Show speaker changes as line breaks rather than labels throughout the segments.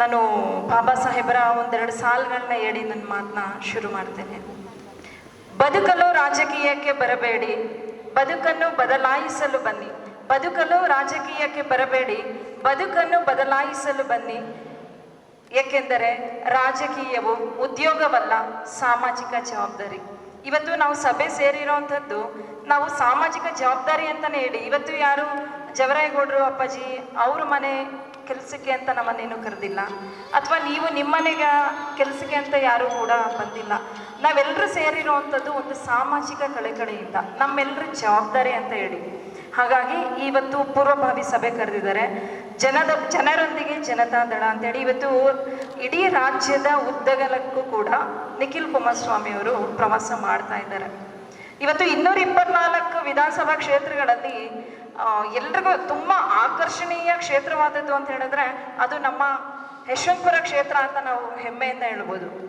ನಾನು ಬಾಬಾ ಸಾಹೇಬರ ಒಂದೆರಡು ಸಾಲುಗಳನ್ನ ಹೇಳಿ ನನ್ನ ಮಾತನ್ನ ಶುರು ಮಾಡ್ತೇನೆ. ಬದುಕಲು ರಾಜಕೀಯಕ್ಕೆ ಬರಬೇಡಿ. ಬದುಕನ್ನು ಬದಲಾಯಿಸಲು ಬನ್ನಿ. ಬದುಕಲು ರಾಜಕೀಯಕ್ಕೆ ಬರಬೇಡಿ. ಬದುಕನ್ನು ಬದಲಾಯಿಸಲು ಬನ್ನಿ. ಏಕೆಂದರೆ ರಾಜಕೀಯವು ಉದ್ಯೋಗವಲ್ಲ, ಸಾಮಾಜಿಕ ಜವಾಬ್ದಾರಿ. ಇವತ್ತು ನಾವು ಸಭೆ ಸೇರಿರೋವಂಥದ್ದು ನಾವು ಸಾಮಾಜಿಕ ಜವಾಬ್ದಾರಿ ಅಂತಲೇ ಹೇಳಿ, ಇವತ್ತು ಯಾರು ಜವರಾಯಗೌಡರು ಅಪ್ಪಾಜಿ ಅವ್ರ ಮನೆ ಕೆಲಸಕ್ಕೆ ಅಂತ ನಮ್ಮನ್ನೇನು ಕರೆದಿಲ್ಲ. ಅಥವಾ ನೀವು ನಿಮ್ಮನೆಗೆ ಕೆಲಸಕ್ಕೆ ಅಂತ ಯಾರೂ ಕೂಡ ಬಂದಿಲ್ಲ. ನಾವೆಲ್ಲರೂ ಸೇರಿರುವಂಥದ್ದು ಒಂದು ಸಾಮಾಜಿಕ ಕಳೆಕಳೆಯಿಂದ ನಮ್ಮೆಲ್ಲರ ಜವಾಬ್ದಾರಿ ಅಂತ ಹೇಳಿ. ಹಾಗಾಗಿ ಇವತ್ತು ಪೂರ್ವಭಾವಿ ಸಭೆ ಕರೆದಿದ್ದಾರೆ. ಜನದ, ಜನರೊಂದಿಗೆ ಜನತಾ ದಳ ಅಂತೇಳಿ ಇವತ್ತು ಇಡೀ ರಾಜ್ಯದ ಉದ್ದಗಲಕ್ಕೂ ಕೂಡ ನಿಖಿಲ್ ಕುಮಾರಸ್ವಾಮಿ ಅವರು ಪ್ರವಾಸ ಮಾಡ್ತಾ ಇದ್ದಾರೆ. ಇವತ್ತು ಇನ್ನೂರ ಇಪ್ಪತ್ನಾಲ್ಕು ವಿಧಾನಸಭಾ ಕ್ಷೇತ್ರಗಳಲ್ಲಿ ಎಲ್ರಿಗೂ ತುಂಬ ಆಕರ್ಷಣೀಯ ಕ್ಷೇತ್ರವಾದದ್ದು ಅಂತ ಹೇಳಿದ್ರೆ ಅದು ನಮ್ಮ ಯಶವಂತಪುರ ಕ್ಷೇತ್ರ ಅಂತ ನಾವು ಹೆಮ್ಮೆಯಿಂದ ಹೇಳ್ಬೋದು.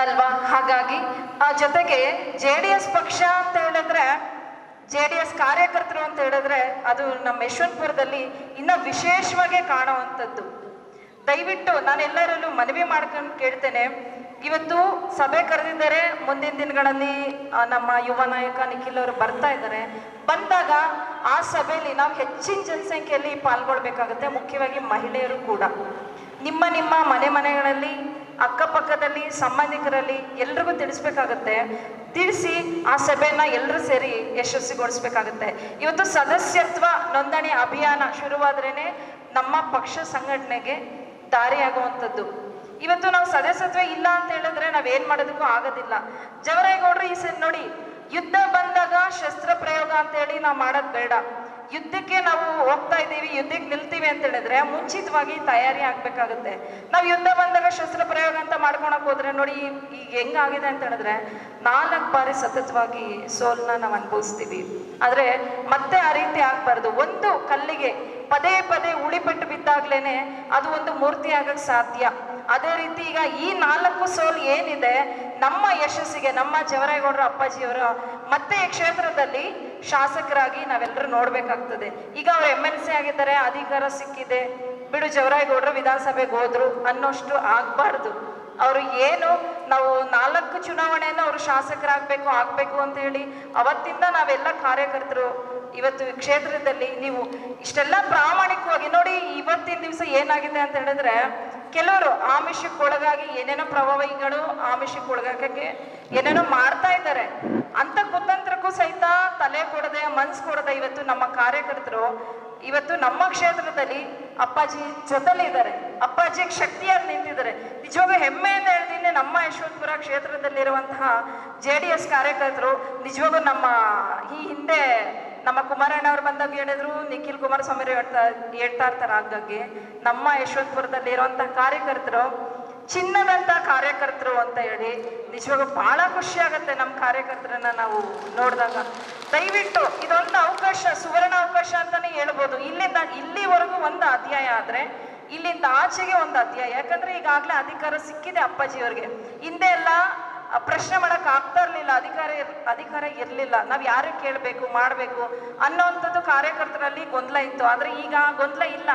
ಅಲ್ವಾ? ಹಾಗಾಗಿ ಆ ಜೊತೆಗೆ ಜೆ ಡಿ ಎಸ್ ಪಕ್ಷ ಅಂತ ಹೇಳಿದ್ರೆ, ಜೆ ಡಿ ಎಸ್ ಕಾರ್ಯಕರ್ತರು ಅಂತ ಹೇಳಿದ್ರೆ ಅದು ನಮ್ಮ ಯಶವಂತಪುರದಲ್ಲಿ ಇನ್ನ ವಿಶೇಷವಾಗಿ ಕಾಣುವಂಥದ್ದು. ದಯವಿಟ್ಟು ನಾನು ಎಲ್ಲರಲ್ಲೂ ಮನವಿ ಮಾಡ್ಕೊಂಡು ಕೇಳ್ತೇನೆ ಇವತ್ತು ಸಭೆ ಕರೆದಿದ್ದಾರೆ. ಮುಂದಿನ ದಿನಗಳಲ್ಲಿ ನಮ್ಮ ಯುವ ನಾಯಕ ನಿಖಿಲ್ ಅವರು ಬರ್ತಾ ಇದ್ದಾರೆ. ಬಂದಾಗ ಆ ಸಭೆಯಲ್ಲಿ ನಾವು ಹೆಚ್ಚಿನ ಜನಸಂಖ್ಯೆಯಲ್ಲಿ ಪಾಲ್ಗೊಳ್ಬೇಕಾಗುತ್ತೆ. ಮುಖ್ಯವಾಗಿ ಮಹಿಳೆಯರು ಕೂಡ. ನಿಮ್ಮ ನಿಮ್ಮ ಮನೆ ಮನೆಗಳಲ್ಲಿ, ಅಕ್ಕಪಕ್ಕದಲ್ಲಿ, ಸಂಬಂಧಿಕರಲ್ಲಿ ಎಲ್ರಿಗೂ ತಿಳಿಸ್ಬೇಕಾಗತ್ತೆ. ತಿಳಿಸಿ ಆ ಸಭೆಯನ್ನ ಎಲ್ಲರೂ ಸೇರಿ ಯಶಸ್ವಿಗೊಳಿಸ್ಬೇಕಾಗತ್ತೆ. ಇವತ್ತು ಸದಸ್ಯತ್ವ ನೋಂದಣಿ ಅಭಿಯಾನ ಶುರುವಾದ್ರೇನೆ ನಮ್ಮ ಪಕ್ಷ ಸಂಘಟನೆಗೆ ದಾರಿಯಾಗುವಂಥದ್ದು. ಇವತ್ತು ನಾವು ಸದಸ್ಯತ್ವ ಇಲ್ಲ ಅಂತ ಹೇಳಿದ್ರೆ ನಾವೇನ್ ಮಾಡೋದಕ್ಕೂ ಆಗೋದಿಲ್ಲ. ಜವರೇಗೌಡ್ರು ಈ ಸರಿ ನೋಡಿ, ಯುದ್ಧ ಬಂದಾಗ ಶಸ್ತ್ರ ಪ್ರಯೋಗ ಅಂತ ಹೇಳಿ ನಾವು ಮಾಡೋದು ಬೇಡ. ಯುದ್ಧಕ್ಕೆ ನಾವು ಹೋಗ್ತಾ ಇದ್ದೀವಿ, ಯುದ್ಧಕ್ಕೆ ನಿಲ್ತೀವಿ ಅಂತ ಹೇಳಿದ್ರೆ ಮುಂಚಿತವಾಗಿ ತಯಾರಿ ಆಗ್ಬೇಕಾಗುತ್ತೆ. ನಾವು ಯುದ್ಧ ಬಂದಾಗ ಶಸ್ತ್ರ ಪ್ರಯೋಗ ಅಂತ ಮಾಡ್ಕೊಳಕ್ ಹೋದ್ರೆ ನೋಡಿ, ಈಗ ಹೆಂಗಾಗಿದೆ ಅಂತ ಹೇಳಿದ್ರೆ ನಾಲ್ಕು ಬಾರಿ ಸತತವಾಗಿ ಸೋಲ್ನ ನಾವು ಅನುಭವಿಸ್ತೀವಿ. ಆದ್ರೆ ಮತ್ತೆ ಆ ರೀತಿ ಆಗ್ಬಾರ್ದು. ಒಂದು ಕಲ್ಲಿಗೆ ಪದೇ ಪದೇ ಉಳಿಪೆಟ್ಟು ಬಿದ್ದಾಗ್ಲೇನೆ ಅದು ಒಂದು ಮೂರ್ತಿ ಆಗಕ್ ಸಾಧ್ಯ. ಅದೇ ರೀತಿ ಈಗ ಈ ನಾಲ್ಕು ಸೋಲ್ ಏನಿದೆ, ನಮ್ಮ ಯಶಸ್ಸಿಗೆ, ನಮ್ಮ ಜವರೇಗೌಡರ, ಅಪ್ಪಾಜಿಯವರು, ಮತ್ತೆ ಈ ಕ್ಷೇತ್ರದಲ್ಲಿ ಶಾಸಕರಾಗಿ ನಾವೆಲ್ಲರೂ ನೋಡ್ಬೇಕಾಗ್ತದೆ. ಈಗ ಅವ್ರು ಎಂ ಎಲ್ ಸಿ ಆಗಿದ್ದಾರೆ, ಅಧಿಕಾರ ಸಿಕ್ಕಿದೆ, ಬಿಡು ಜವರಾಯಗೌಡರು ವಿಧಾನಸಭೆಗೆ ಹೋದ್ರು ಅನ್ನೋಷ್ಟು ಆಗ್ಬಾರ್ದು. ಅವರು ಏನು? ನಾವು ನಾಲ್ಕು ಚುನಾವಣೆಯನ್ನು ಅವರು ಶಾಸಕರಾಗಬೇಕು, ಆಗಬೇಕು ಅಂತ ಹೇಳಿ ಅವತ್ತಿಂದ ನಾವೆಲ್ಲ ಕಾರ್ಯಕರ್ತರು. ಇವತ್ತು ಕ್ಷೇತ್ರದಲ್ಲಿ ನೀವು ಇಷ್ಟೆಲ್ಲ ಪ್ರಾಮಾಣಿಕವಾಗಿ ನೋಡಿ ಇವತ್ತಿನ ದಿವಸ ಏನಾಗಿದೆ ಅಂತ ಹೇಳಿದ್ರೆ, ಕೆಲವರು ಆಮಿಷಕ್ಕೊಳಗಾಗಿ ಏನೇನೋ ಪ್ರಭಾವಿಗಳು ಆಮಿಷಕ್ಕೊಳಗಾಗಕ್ಕೆ ಏನೇನೋ ಮಾಡ್ತಾ ಇದ್ದಾರೆ. ಅಂತ ಕುತಂತ್ರಕ್ಕೂ ಸಹಿತ ತಲೆ ಕೊಡದೆ, ಮನ್ಸು ಕೊಡದೆ ಇವತ್ತು ನಮ್ಮ ಕಾರ್ಯಕರ್ತರು ಇವತ್ತು ನಮ್ಮ ಕ್ಷೇತ್ರದಲ್ಲಿ ಅಪ್ಪಾಜಿ ಜೊತೆಲಿದ್ದಾರೆ ಅಪ್ಪಾಜಿಗೆ ಶಕ್ತಿಯಾಗಿ ನಿಂತಿದ್ದಾರೆ. ನಿಜವಾಗ್ಲೂ ಹೆಮ್ಮೆಯಿಂದ ಹೇಳ್ತೀನಿ ನಮ್ಮ ಯಶವಂತಪುರ ಕ್ಷೇತ್ರದಲ್ಲಿರುವಂತಹ ಜೆ ಡಿ ಎಸ್ ಕಾರ್ಯಕರ್ತರು ನಿಜವಾಗೂ ನಮ್ಮ ಈ ಹಿಂದೆ ನಮ್ಮ ಕುಮಾರಣ್ಣ ಅವ್ರು ಬಂದಾಗ ಹೇಳಿದ್ರು, ನಿಖಿಲ್ ಕುಮಾರಸ್ವಾಮಿ ಹೇಳ್ತಾ ಹೇಳ್ತಾ ಇರ್ತಾರೆ ಆಗಾಗ್ಗೆ ನಮ್ಮ ಯಶವಂತಪುರದಲ್ಲಿ ಇರುವಂತಹ ಕಾರ್ಯಕರ್ತರು, ಚಿನ್ನದಂತ ಕಾರ್ಯಕರ್ತರು ಅಂತ ಹೇಳಿ ನಿಜವಾಗೂ ಬಹಳ ಖುಷಿ ಆಗುತ್ತೆ ನಮ್ಮ ಕಾರ್ಯಕರ್ತರನ್ನ ನಾವು ನೋಡಿದಾಗ. ದಯವಿಟ್ಟು ಇದೊಂದು ಅವಕಾಶ, ಸುವರ್ಣ ಅವಕಾಶ ಅಂತಾನೆ ಹೇಳ್ಬೋದು. ಇಲ್ಲಿಂದ, ಇಲ್ಲಿವರೆಗೂ ಒಂದು ಅಧ್ಯಾಯ ಆದ್ರೆ, ಇಲ್ಲಿಂದ ಆಚೆಗೆ ಒಂದು ಅಧ್ಯಾಯ. ಯಾಕಂದ್ರೆ ಈಗಾಗಲೇ ಅಧಿಕಾರ ಸಿಕ್ಕಿದೆ ಅಪ್ಪಾಜಿಯವ್ರಿಗೆ. ಹಿಂದೆ ಎಲ್ಲ ಪ್ರಶ್ನೆ ಮಾಡಕ್ ಆಗ್ತಾ ಇರ್ಲಿಲ್ಲ, ಅಧಿಕಾರ ಅಧಿಕಾರ ಇರ್ಲಿಲ್ಲ. ನಾವ್ ಯಾರು ಕೇಳಬೇಕು, ಮಾಡಬೇಕು ಅನ್ನೋಂಥದ್ದು ಕಾರ್ಯಕರ್ತರಲ್ಲಿ ಗೊಂದಲ ಇತ್ತು. ಆದ್ರೆ ಈಗ ಗೊಂದಲ ಇಲ್ಲ.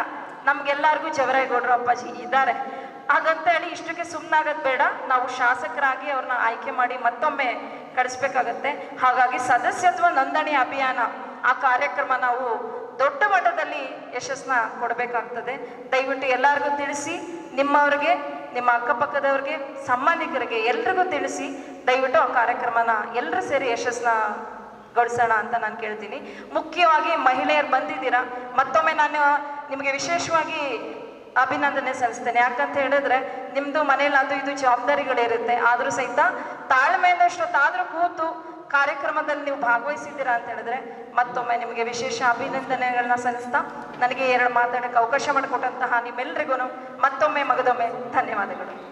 ನಮ್ಗೆಲ್ಲರಿಗೂ ಜವರೇಗೌಡರು ಅಪ್ಪಾಜಿ ಇದ್ದಾರೆ. ಹಾಗಂತ ಹೇಳಿ ಇಷ್ಟಕ್ಕೆ ಸುಮ್ಮನಾಗೋದು ಬೇಡ. ನಾವು ಶಾಸಕರಾಗಿ ಅವ್ರನ್ನ ಆಯ್ಕೆ ಮಾಡಿ ಮತ್ತೊಮ್ಮೆ ಕಳಿಸ್ಬೇಕಾಗತ್ತೆ. ಹಾಗಾಗಿ ಸದಸ್ಯತ್ವ ನೋಂದಣಿ ಅಭಿಯಾನ, ಆ ಕಾರ್ಯಕ್ರಮ ನಾವು ದೊಡ್ಡ ಮಟ್ಟದಲ್ಲಿ ಯಶಸ್ಸನ್ನ ಕೊಡಬೇಕಾಗ್ತದೆ. ದಯವಿಟ್ಟು ಎಲ್ಲರಿಗೂ ತಿಳಿಸಿ, ನಿಮ್ಮವ್ರಿಗೆ, ನಿಮ್ಮ ಅಕ್ಕಪಕ್ಕದವ್ರಿಗೆ ಸಂಬಂಧಿಕರಿಗೆ ಎಲ್ರಿಗೂ ತಿಳಿಸಿ, ದಯವಿಟ್ಟು ಆ ಕಾರ್ಯಕ್ರಮನ ಎಲ್ಲರೂ ಸೇರಿ ಯಶಸ್ಸನ್ನ ಗಳಿಸೋಣ ಅಂತ ನಾನು ಕೇಳ್ತೀನಿ. ಮುಖ್ಯವಾಗಿ ಮಹಿಳೆಯರು ಬಂದಿದ್ದೀರಾ? ಮತ್ತೊಮ್ಮೆ ನಾನು ನಿಮಗೆ ವಿಶೇಷವಾಗಿ ಅಭಿನಂದನೆ ಸಲ್ಲಿಸ್ತೇನೆ. ಯಾಕಂತ ಹೇಳಿದ್ರೆ, ನಿಮ್ದು ಮನೇಲಿ ಅದು ಇದು ಜವಾಬ್ದಾರಿಗಳಿರುತ್ತೆ. ಆದ್ರೂ ಸಹಿತ ತಾಳ್ಮೆಯಿಂದ ಎಷ್ಟೊತ್ತಾದ್ರೂ ಕೂತು ಕಾರ್ಯಕ್ರಮದಲ್ಲಿ ನೀವು ಭಾಗವಹಿಸಿದ್ದೀರಾ ಅಂತ ಹೇಳಿದ್ರೆ, ಮತ್ತೊಮ್ಮೆ ನಿಮಗೆ ವಿಶೇಷ ಅಭಿನಂದನೆಗಳನ್ನ ಸಲ್ಲಿಸ್ತಾ ನನಗೆ ಎರಡು ಮಾತಾಡಕ್ಕೆ ಅವಕಾಶ ಮಾಡಿಕೊಟ್ಟಂತಹ ನಿಮ್ಮೆಲ್ಲರಿಗೂ ಮತ್ತೊಮ್ಮೆ ಮಗದೊಮ್ಮೆ ಧನ್ಯವಾದಗಳು.